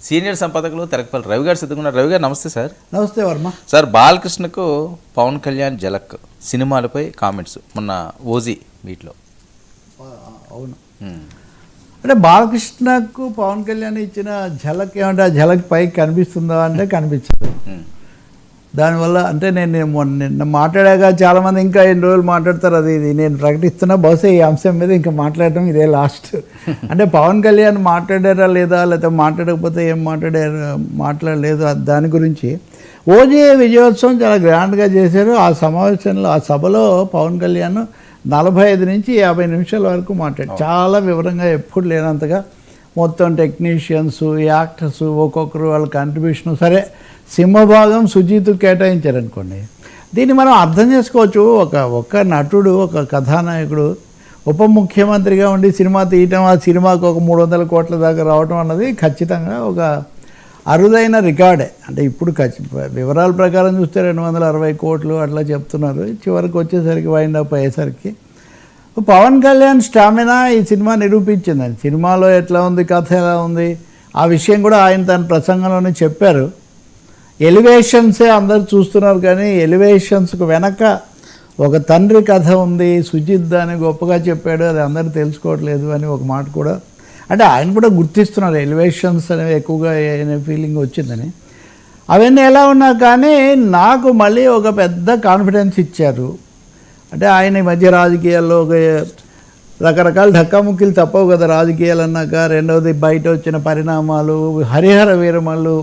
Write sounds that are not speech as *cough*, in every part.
Senior సంపాదకులు తెరకపల్లి Ravi గారు సిద్ధంగా రవి గారు నమస్తే సార్. నమస్తే వర్మ. సార్ బాలకృష్ణకు పవన్ కళ్యాణ్ జలక్ సినిమాలపై కామెంట్స్ మొన్న ఓజీ వీటిలో అవును. అంటే బాలకృష్ణకు పవన్ కళ్యాణ్ ఇచ్చిన ఝలక్ ఏమంటే ఆ ఝలక్ పైకి కనిపిస్తుందా అంటే కనిపించదు. దానివల్ల అంటే నేను నేను మొన్న నిన్న మాట్లాడాక చాలామంది ఇంకా ఎన్ని రోజులు మాట్లాడతారు అది ఇది. నేను ప్రకటిస్తున్నా బహుశా ఈ అంశం మీద ఇంకా మాట్లాడటం ఇదే లాస్ట్ *laughs* అంటే పవన్ కళ్యాణ్ మాట్లాడారా లేదా లేకపోతే మాట్లాడకపోతే ఏం మాట్లాడారు మాట్లాడలేదు దాని గురించి. ఓజే విజయోత్సవం చాలా గ్రాండ్గా చేశారు. ఆ సమావేశంలో ఆ సభలో పవన్ కళ్యాణ్ నలభై ఐదు నుంచి యాభై నిమిషాల వరకు మాట్లాడు చాలా వివరంగా ఎప్పుడు లేనంతగా మొత్తం టెక్నీషియన్స్ యాక్టర్స్ ఒక్కొక్కరు వాళ్ళ కంట్రిబ్యూషన్ సరే సింహభాగం సుజీత్ కేటాయించారనుకోండి. దీన్ని మనం అర్థం చేసుకోవచ్చు. ఒక ఒక్క నటుడు ఒక కథానాయకుడు ఉప ముఖ్యమంత్రిగా ఉండి సినిమా తీయటం ఆ సినిమాకు ఒక మూడు వందల కోట్ల దాకా రావటం అన్నది ఖచ్చితంగా ఒక అరుదైన రికార్డే. అంటే ఇప్పుడు ఖచ్చి వివరాల ప్రకారం చూస్తే రెండు వందల అరవై కోట్లు అట్లా చెప్తున్నారు. చివరికి వచ్చేసరికి వైండ్ అప్ అయ్యేసరికి పవన్ కళ్యాణ్ స్టామినా ఈ సినిమా నిరూపించిందండి సినిమాలో ఎట్లా ఉంది కథ ఎలా ఉంది ఆ విషయం కూడా ఆయన తన ప్రసంగంలోనే చెప్పారు. ఎలివేషన్సే అందరు చూస్తున్నారు కానీ ఎలివేషన్స్కు వెనక ఒక తండ్రి కథ ఉంది సుజిత్ అని గొప్పగా చెప్పాడు అది అందరూ తెలుసుకోవట్లేదు అని ఒక మాట కూడా. అంటే ఆయన కూడా గుర్తిస్తున్నారు ఎలివేషన్స్ అనేవి ఎక్కువగా అనే ఫీలింగ్ వచ్చిందని. అవన్నీ ఎలా ఉన్నా కానీ నాకు మళ్ళీ ఒక పెద్ద కాన్ఫిడెన్స్ ఇచ్చారు. అంటే ఆయన ఈ మధ్య రాజకీయాల్లో ఒక రకరకాల ధక్కాముక్కీలు తప్పవు కదా రాజకీయాలు అన్నాక రెండవది బయట వచ్చిన పరిణామాలు హరిహర వీరమలు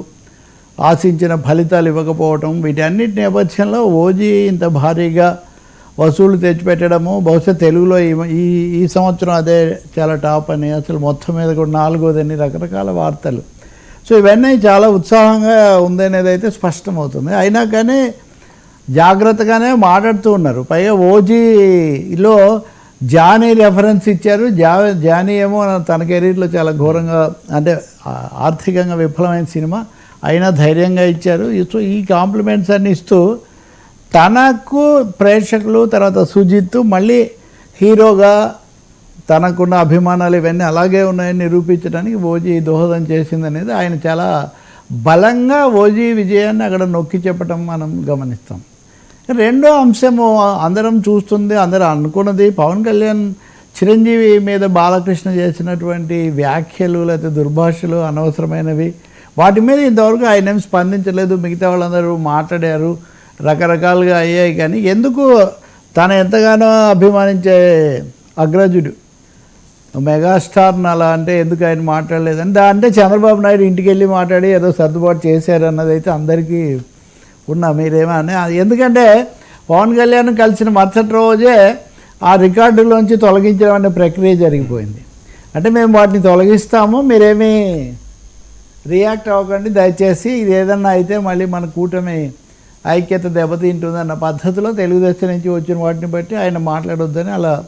ఆశించిన ఫలితాలు ఇవ్వకపోవటం వీటన్నిటి నేపథ్యంలో ఓజీ ఇంత భారీగా వసూలు తెచ్చిపెట్టడము బహుశా తెలుగులో ఈ ఈ ఈ సంవత్సరం అదే చాలా టాప్ అని అసలు మొత్తం మీద కూడా నాలుగోదని రకరకాల వార్తలు. సో ఇవన్నీ చాలా ఉత్సాహంగా ఉందనేది అయితే స్పష్టమవుతుంది. అయినా కానీ జాగ్రత్తగానే మాట్లాడుతూ ఉన్నారు. పైగా ఓజీలో జానీ రెఫరెన్స్ ఇచ్చారు. జా జానీ ఏమో తన కెరీర్లో చాలా ఘోరంగా అంటే ఆర్థికంగా విఫలమైన సినిమా అయినా ధైర్యంగా ఇచ్చారు. సో ఈ కాంప్లిమెంట్స్ అన్ని ఇస్తూ తనకు ప్రేక్షకులు తర్వాత సుజిత్ మళ్ళీ హీరోగా తనకున్న అభిమానాలు ఇవన్నీ అలాగే ఉన్నాయని నిరూపించడానికి ఓజీ దోహదం చేసింది అనేది ఆయన చాలా బలంగా ఓజీ విజయాన్ని అక్కడ నొక్కి చెప్పడం మనం గమనిస్తాం. రెండో అంశము అందరం చూస్తుంది అందరూ అనుకున్నది పవన్ కళ్యాణ్ చిరంజీవి మీద బాలకృష్ణ చేసినటువంటి వ్యాఖ్యలు లేకపోతే దుర్భాషలు అనవసరమైనవి. వాటి మీద ఇంతవరకు ఆయన ఏం స్పందించలేదు. మిగతా వాళ్ళందరూ మాట్లాడారు. రకరకాలుగా అయ్యాయి కానీ ఎందుకు తను ఎంతగానో అభిమానించే అగ్రజుడు మెగాస్టార్ని అలా అంటే ఎందుకు ఆయన మాట్లాడలేదని దా అంటే చంద్రబాబు నాయుడు ఇంటికి వెళ్ళి మాట్లాడి ఏదో సర్దుబాటు చేశారు అయితే అందరికీ ఉన్నా అని ఎందుకంటే పవన్ కళ్యాణ్ కలిసిన మరుసటి రోజే ఆ రికార్డులోంచి తొలగించడం అనే ప్రక్రియ జరిగిపోయింది. అంటే మేము వాటిని తొలగిస్తాము మీరేమీ రియాక్ట్ అవ్వకండి దయచేసి ఇది ఏదన్నా అయితే మళ్ళీ మన కూటమి ఐక్యత దెబ్బతింటుందన్న పద్ధతిలో తెలుగుదేశం నుంచి వచ్చిన వాటిని బట్టి ఆయన మాట్లాడొద్దని అలా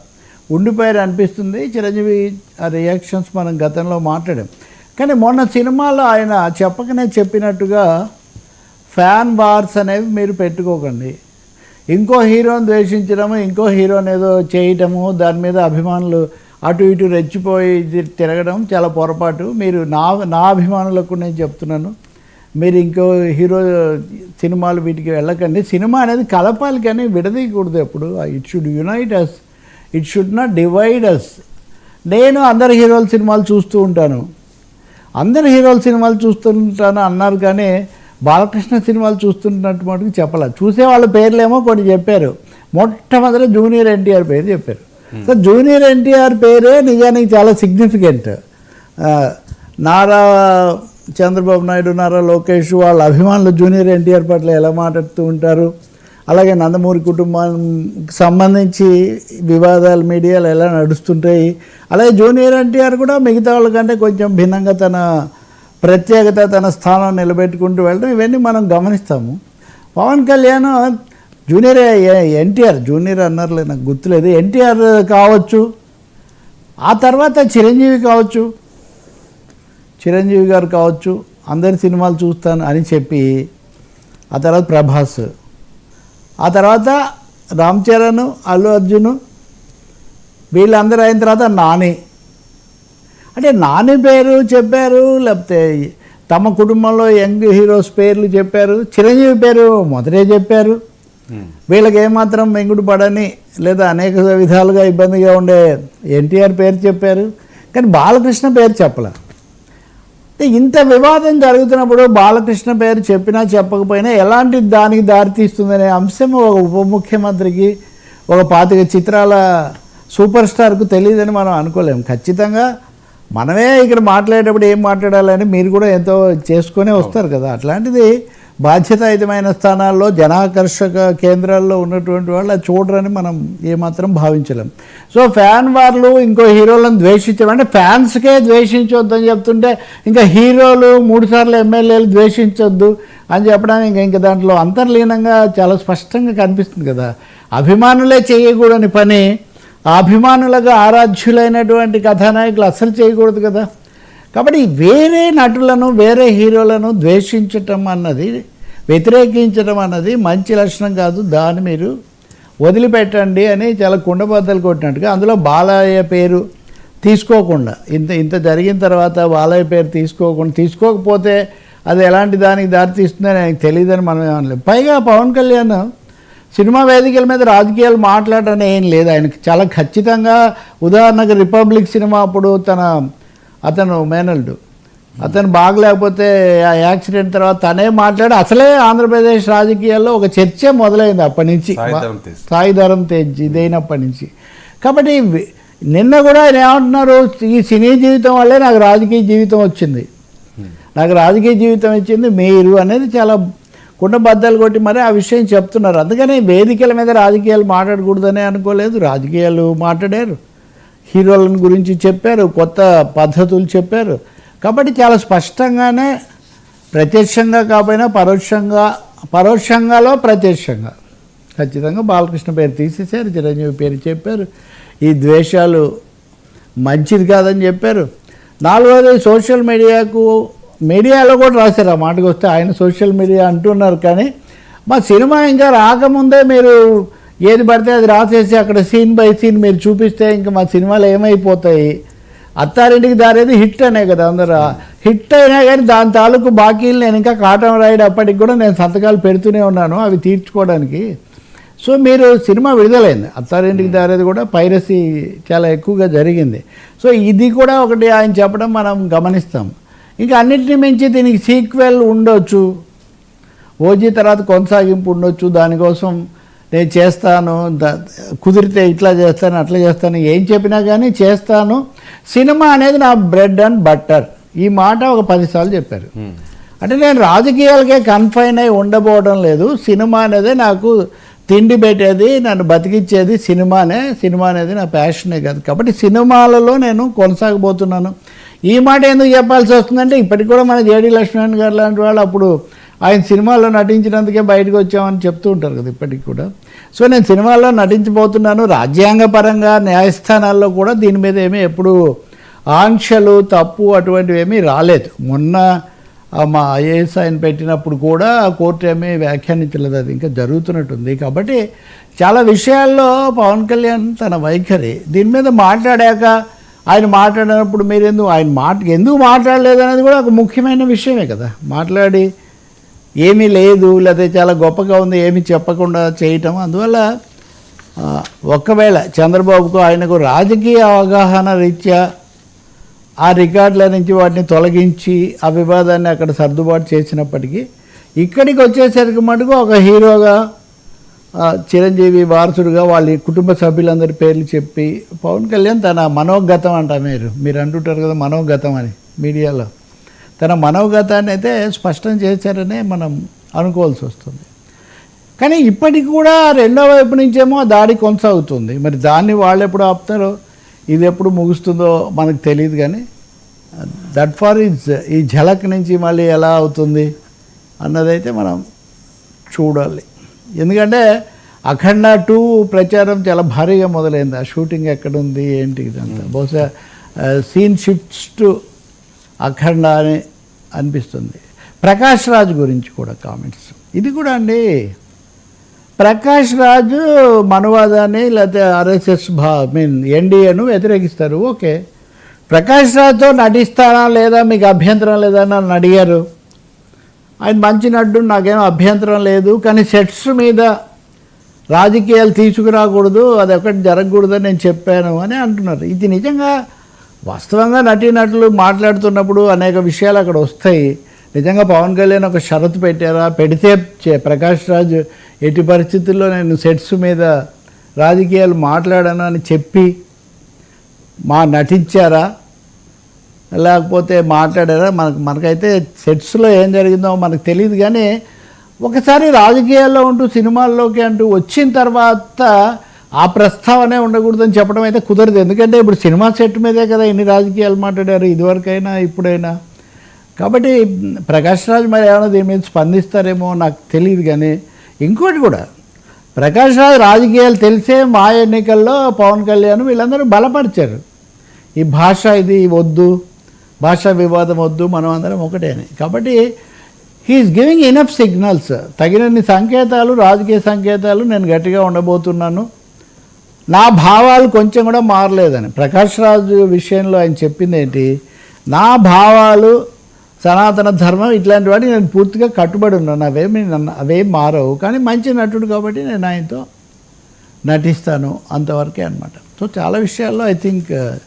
ఉండిపోయారు అనిపిస్తుంది. చిరంజీవి ఆ రియాక్షన్స్ మనం గతంలో మాట్లాడాం. కానీ మొన్న సినిమాలో ఆయన చెప్పకనే చెప్పినట్టుగా ఫ్యాన్ బార్స్ అనేవి మీరు పెట్టుకోకండి. ఇంకో హీరోని ద్వేషించడము ఇంకో హీరోని ఏదో చేయటము దాని మీద అభిమానులు అటు ఇటు రెచ్చిపోయి తిరగడం చాలా పొరపాటు. మీరు నా నా అభిమానులకు నేను చెప్తున్నాను. మీరు ఇంకో హీరో సినిమాలు వీటికి వెళ్ళకండి. సినిమా అనేది కలపాలి కానీ విడదీయకూడదు ఎప్పుడు. It should unite us it should not divide us నేను అందరి హీరోల సినిమాలు చూస్తూ ఉంటాను. అందరి హీరోల సినిమాలు చూస్తుంటాను అన్నారు కానీ బాలకృష్ణ సినిమాలు చూస్తున్నట్టు మటుకు చెప్పలేదు. చూసే వాళ్ళ పేర్లేమో కొన్ని చెప్పారు. మొట్టమొదటి జూనియర్ ఎన్టీఆర్ పేరు చెప్పారు. సో జూనియర్ ఎన్టీఆర్ పేరే నిజానికి చాలా సిగ్నిఫికెంట్ నారా చంద్రబాబు నాయుడు నారా లోకేష్ వాళ్ళ అభిమానులు జూనియర్ ఎన్టీఆర్ పట్ల ఎలా మాట్లాడుతూ ఉంటారు? అలాగే నందమూరి కుటుంబానికి సంబంధించి వివాదాలు మీడియాలో ఎలా నడుస్తుంటాయి? అలాగే జూనియర్ ఎన్టీఆర్ కూడా మిగతా వాళ్ళకంటే కొంచెం భిన్నంగా తన ప్రత్యేకత తన స్థానం నిలబెట్టుకుంటూ వెళ్ళడం ఇవన్నీ మనం గమనిస్తాము. పవన్ కళ్యాణ్ జూనియర్ ఎన్టీఆర్ జూనియర్ అన్నారులే నాకు గుర్తులేదు. ఎన్టీఆర్ కావచ్చు ఆ తర్వాత చిరంజీవి కావచ్చు చిరంజీవి గారు కావచ్చు అందరి సినిమాలు చూస్తాను అని చెప్పి ఆ తర్వాత ప్రభాస్ ఆ తర్వాత రామ్ చరణ్ అల్లు అర్జున్ వీళ్ళందరూ అయిన తర్వాత నాని. అంటే నాని పేరు చెప్పారు లేకపోతే తమ కుటుంబంలో యంగ్ హీరోస్ పేర్లు చెప్పారు చిరంజీవి పేరు మొదటే చెప్పారు. వీళ్ళకి ఏమాత్రం మెంగుడు పడని లేదా అనేక విధాలుగా ఇబ్బందిగా ఉండే ఎన్టీఆర్ పేరు చెప్పారు. కానీ బాలకృష్ణ పేరు చెప్పలే. ఇంత వివాదం జరుగుతున్నప్పుడు బాలకృష్ణ పేరు చెప్పినా చెప్పకపోయినా ఎలాంటి దానికి దారితీస్తుందనే అంశం ఒక ఉప ముఖ్యమంత్రికి ఒక పాతిక చిత్రాల సూపర్ స్టార్కు తెలియదని మనం అనుకోలేము ఖచ్చితంగా మనమే ఇక్కడ మాట్లాడేటప్పుడు ఏం మాట్లాడాలని మీరు కూడా ఎంతో చేసుకునే వస్తారు కదా. అట్లాంటిది బాధ్యతాయుతమైన స్థానాల్లో జనాకర్షక కేంద్రాల్లో ఉన్నటువంటి వాళ్ళు అది చూడరని మనం ఏమాత్రం భావించలేం. సో ఫ్యాన్ వార్లు ఇంకో హీరోలను ద్వేషించడం అంటే ఫ్యాన్స్కే ద్వేషించొద్దని చెప్తుంటే ఇంకా హీరోలు మూడుసార్లు ఎమ్మెల్యేలు ద్వేషించొద్దు అని చెప్పడానికి ఇంకా ఇంకా దాంట్లో అంతర్లీనంగా చాలా స్పష్టంగా కనిపిస్తుంది కదా. అభిమానులే చేయకూడని పని అభిమానులకు ఆరాధ్యులైనటువంటి కథానాయకులు అస్సలు చేయకూడదు కదా. కాబట్టి వేరే నటులను వేరే హీరోలను ద్వేషించటం అన్నది వ్యతిరేకించడం అన్నది మంచి లక్షణం కాదు. దాన్ని మీరు వదిలిపెట్టండి అని చాలా కుండబద్దలు కొట్టినట్టుగా అందులో బాలయ్య పేరు తీసుకోకుండా ఇంత ఇంత జరిగిన తర్వాత బాలయ్య పేరు తీసుకోకుండా తీసుకోకపోతే అది ఎలాంటి దానికి దారి తీస్తుందని ఆయనకు తెలియదని మనం ఏమనలేం. పైగా పవన్ కళ్యాణ్ సినిమా వేదికల మీద రాజకీయాలు మాట్లాడడం ఏం లేదు ఆయనకి. చాలా ఖచ్చితంగా ఉదాహరణకు రిపబ్లిక్ సినిమా అప్పుడు తన అతను మేనల్డు. అతను బాగలేకపోతే ఆ యాక్సిడెంట్ తర్వాత తనే మాట్లాడి అసలే ఆంధ్రప్రదేశ్ రాజకీయాల్లో ఒక చర్చ మొదలైంది అప్పటి నుంచి. సాయిధరం తేజ్. ఇదైనప్పటి నుంచి. కాబట్టి నిన్న కూడా ఆయన ఏమంటున్నారు ఈ సినీ జీవితం వల్లే నాకు రాజకీయ జీవితం వచ్చింది. నాకు రాజకీయ జీవితం ఇచ్చింది మీరు అనేది చాలా కుండబద్దలు కొట్టి మరి ఆ విషయం చెప్తున్నారు. అందుకని వేదికల మీద రాజకీయాలు మాట్లాడకూడదనే అనుకోలేదు. రాజకీయాలు మాట్లాడారు. హీరోలను గురించి చెప్పారు కొత్త పద్ధతులు చెప్పారు. కాబట్టి చాలా స్పష్టంగానే ప్రత్యక్షంగా కాకపోయినా పరోక్షంగా పరోక్షంగాలో ప్రత్యక్షంగా. ఖచ్చితంగా బాలకృష్ణ పేరు తీసేశారు చిరంజీవి పేరు చెప్పారు. ఈ ద్వేషాలు మంచిది కాదని చెప్పారు. నాలుగోది సోషల్ మీడియాకు మీడియాలో కూడా రాశారు. ఆ మాటకు వస్తే ఆయన సోషల్ మీడియా అంటున్నారు కానీ మా సినిమా ఇంకా రాకముందే మీరు ఏది పడితే అది రాసేసి అక్కడ సీన్ బై సీన్ మీరు చూపిస్తే ఇంకా మా సినిమాలు ఏమైపోతాయి? అత్తారింటికి దారేది హిట్ అనే కదా అందరూ. హిట్ అయినా కానీ దాని తాలూకు బాకీలు నేను ఇంకా కాటం రాయడం అప్పటికి కూడా నేను సంతకాలు పెడుతూనే ఉన్నాను అవి తీర్చుకోవడానికి. సో మీరు సినిమా విడుదలైంది. అత్తారింటికి దారేది కూడా పైరసీ చాలా ఎక్కువగా జరిగింది. సో ఇది కూడా ఒకటి ఆయన చెప్పడం మనం గమనిస్తాం. ఇంకా అన్నిటిని మించి దీనికి సీక్వెల్ ఉండొచ్చు. ఓజీ తర్వాత కొనసాగింపు ఉండొచ్చు. దానికోసం నేను చేస్తాను. ద- కుదిరితే ఇట్లా చేస్తాను అట్లా చేస్తాను. ఏం చెప్పినా కానీ చేస్తాను. సినిమా అనేది నా బ్రెడ్ అండ్ బట్టర్. ఈ మాట ఒక పదిసార్లు చెప్పారు. అంటే నేను రాజకీయాలకే కన్ఫైన్ అయి ఉండబోవడం లేదు. సినిమా అనేది నాకు తిండి పెట్టేది నన్ను బతికిచ్చేది సినిమానే. సినిమా అనేది నా ప్యాషనే కాదు. కాబట్టి సినిమాలలో నేను కొనసాగబోతున్నాను. ఈ మాట ఎందుకు చెప్పాల్సి వస్తుందంటే ఇప్పటికి కూడా మన జేడి లక్ష్మణ్ గారు లాంటి వాళ్ళు అప్పుడు ఆయన సినిమాల్లో నటించినందుకే బయటకు వచ్చామని చెప్తూ ఉంటారు కదా ఇప్పటికి కూడా. సో నేను సినిమాల్లో నటించబోతున్నాను. రాజ్యాంగపరంగా న్యాయస్థానాల్లో కూడా దీని మీద ఏమీ ఎప్పుడు ఆంక్షలు తప్పు అటువంటివి ఏమీ రాలేదు. మొన్న మా ఐఏఎస్ ఆయన పెట్టినప్పుడు కూడా కోర్టు ఏమీ వ్యాఖ్యానించలేదు. అది ఇంకా జరుగుతున్నట్టుంది. కాబట్టి చాలా విషయాల్లో పవన్ కళ్యాణ్ తన వైఖరి. దీని మీద మాట్లాడాక ఆయన మాట్లాడినప్పుడు మీరు ఎందుకు ఆయన మాట ఎందుకు మాట్లాడలేదు అనేది కూడా ఒక ముఖ్యమైన విషయమే కదా. మాట్లాడి ఏమీ లేదు లేకపోతే చాలా గొప్పగా ఉంది ఏమీ చెప్పకుండా చేయటం. అందువల్ల ఒకవేళ చంద్రబాబుకు ఆయనకు రాజకీయ అవగాహన రీత్యా ఆ రికార్డుల నుంచి వాటిని తొలగించి ఆ వివాదాన్ని అక్కడ సర్దుబాటు చేసినప్పటికీ ఇక్కడికి వచ్చేసరికి మటుకు ఒక హీరోగా చిరంజీవి వారసుడుగా వాళ్ళ కుటుంబ సభ్యులందరి పేర్లు చెప్పి పవన్ కళ్యాణ్ తన మనోగతం అంట మీరు. మీరు అంటుంటారు కదా మనోగతం అని మీడియాలో. తన మనోగతాన్ని అయితే స్పష్టం చేశారనే మనం అనుకోవాల్సి వస్తుంది. కానీ ఇప్పటికి కూడా రెండో వైపు నుంచేమో దాడి కొనసాగుతుంది. మరి దాన్ని వాళ్ళు ఎప్పుడు ఆపుతారో ఇది ఎప్పుడు ముగుస్తుందో మనకు తెలియదు కానీ దట్ ఫార్ ఈజ్ ఈ ఝలక్ నుంచి మళ్ళీ ఎలా అవుతుంది అన్నదైతే మనం చూడాలి. ఎందుకంటే అఖండ టూ ప్రచారం చాలా భారీగా మొదలైంది. ఆ షూటింగ్ ఎక్కడుంది ఏంటి ఇదంతా. బహుశా సీన్ షిఫ్ట్స్ టు అఖండ అని అనిపిస్తుంది. ప్రకాష్ రాజ్ గురించి కూడా కామెంట్స్. ఇది కూడా అండి. ప్రకాష్ రాజు మనవాదాన్ని లేకపోతే ఆర్ఎస్ఎస్ భా మీన్ ఎన్డీఏను వ్యతిరేకిస్తారు. ఓకే. ప్రకాష్ రాజ్తో నటిస్తానా లేదా మీకు అభ్యంతరం లేదా అని అడిగారు. ఆయన మంచి నటుడు నాకేం అభ్యంతరం లేదు. కానీ సెట్స్ మీద రాజకీయాలు తీసుకురాకూడదు అది ఒకటి జరగకూడదని నేను చెప్పాను అని అంటున్నారు. ఇది నిజంగా వాస్తవంగా నటీనటులు మాట్లాడుతున్నప్పుడు అనేక విషయాలు అక్కడ వస్తాయి. నిజంగా పవన్ కళ్యాణ్ ఒక షరతు పెట్టారా? పెడితే చే- ప్రకాష్ రాజ్ ఎట్టి పరిస్థితుల్లో నేను సెట్స్ మీద రాజకీయాలు మాట్లాడాను అని చెప్పి మా నటించారా? లేకపోతే మాట్లాడారా? మనకు మనకైతే సెట్స్లో ఏం జరిగిందో మనకు తెలియదు కానీ ఒకసారి రాజకీయాల్లో ఉంటూ సినిమాల్లోకి అంటూ వచ్చిన తర్వాత ఆ ప్రస్తావనే ఉండకూడదని చెప్పడం అయితే కుదరదు. ఎందుకంటే ఇప్పుడు సినిమా సెట్ మీదే కదా ఇన్ని రాజకీయాలు మాట్లాడారు ఇదివరకైనా ఇప్పుడైనా. కాబట్టి ప్రకాష్ రాజ్ మరి ఏమైనా దీని మీద స్పందిస్తారేమో నాకు తెలియదు కానీ ఇంకోటి కూడా ప్రకాష్ రాజ్ రాజకీయాలు తెలిసే మా ఎన్నికల్లో పవన్ కళ్యాణ్ వీళ్ళందరూ బలపరిచారు. ఈ భాష ఇది వద్దు భాషా వివాదం వద్దు మనం అందరం ఒకటే అని. కాబట్టి హీఈస్ గివింగ్ ఇనఫ్ సిగ్నల్స్ తగినన్ని సంకేతాలు రాజకీయ సంకేతాలు నేను గట్టిగా ఉండబోతున్నాను. నా భావాలు కొంచెం కూడా మారలేదని. ప్రకాష్ రాజు విషయంలో ఆయన చెప్పింది ఏంటి? నా భావాలు సనాతన ధర్మం ఇట్లాంటి వాటికి నేను పూర్తిగా కట్టుబడి ఉన్నాను. అవేమి అవేం మారవు. కానీ మంచి నటుడు కాబట్టి నేను ఆయనతో నటిస్తాను అంతవరకే అనమాట సో చాలా విషయాల్లో ఐ థింక్